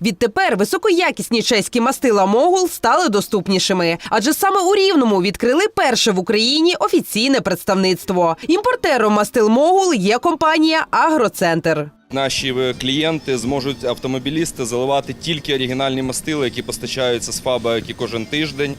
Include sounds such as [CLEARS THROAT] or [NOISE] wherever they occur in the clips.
Відтепер високоякісні чеські мастила Могул стали доступнішими, адже саме у Рівному відкрили перше в Україні офіційне представництво. Імпортером мастил Могул є компанія Агроцентр. Наші е, клієнти зможуть автомобілісти заливати тільки оригінальні мастили, які постачаються з фабрики кожен тиждень.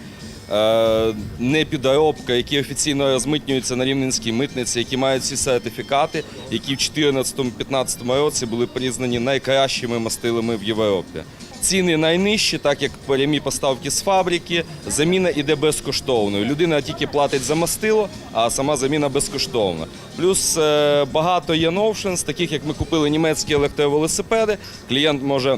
Е, Не підробка, які офіційно розмитнюються на рівненській митниці, які мають всі сертифікати, які в 2014-2015 році були признані найкращими мастилами в Європі. Ціни найнижчі, так як прямі поставки з фабрики. Заміна іде безкоштовною. Людина тільки платить за мастило, а сама заміна безкоштовна. Плюс е, багато є новшинс, таких як ми купили німецькі електровелосипеди. Клієнт може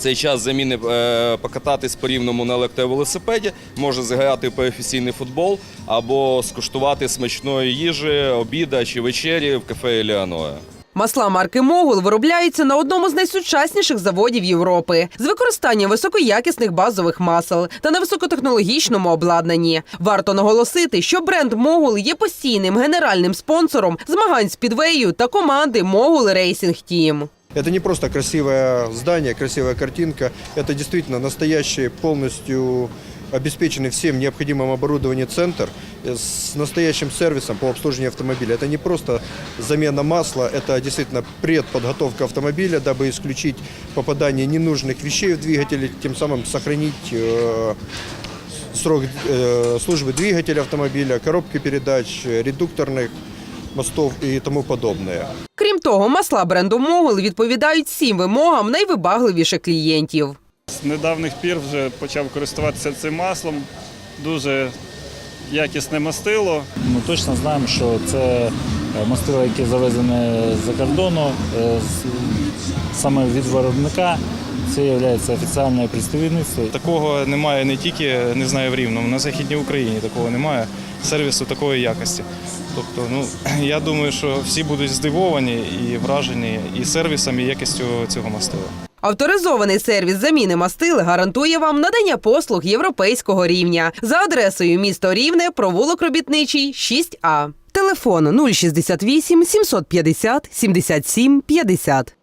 цей час заміни е, покататись по рівному на електровелосипеді, може зіграти професійний футбол або скуштувати смачної їжі, обіда чи вечері в кафе Елеонора. Масла марки Могул виробляються на одному з найсучасніших заводів Європи з використанням високоякісних базових масел та на високотехнологічному обладнанні. Варто наголосити, що бренд Могул є постійним генеральним спонсором змагань з підвею та команди Могул Рейсінг Тім. Это не просто красивое здание, красивая картинка. Это действительно настоящий, полностью обеспеченный всем необходимым оборудованием центр э, с настоящим сервисом по обслуживанию автомобиля. Это не просто замена масла, это действительно предподготовка автомобиля, дабы исключить попадание ненужных вещей в двигатель, тем самым сохранить э, срок э, службы двигателя автомобиля, коробки передач, редукторных мостов и тому подобное. Того, масла бренду Могул відповідають всім вимогам найвибагливіших клієнтів. З недавніх пір вже почав користуватися цим маслом. Дуже якісне мастило. Ми точно знаємо, що це е, мастило, яке завезене з-за кордону, е, саме від виробника. Це є офіційне представництво. Такого немає не тільки не знаю в Рівному, на Західній Україні такого немає сервісу такої якості. Тобто, ну [CLEARS THROAT] я думаю, що всі будуть здивовані і вражені і сервісом, і якістю цього мастила. Авторизований сервіс заміни мастил гарантує вам надання послуг європейського рівня за адресою місто Рівне, провулок Робітничий, 6А. Телефон 068 750 77 50.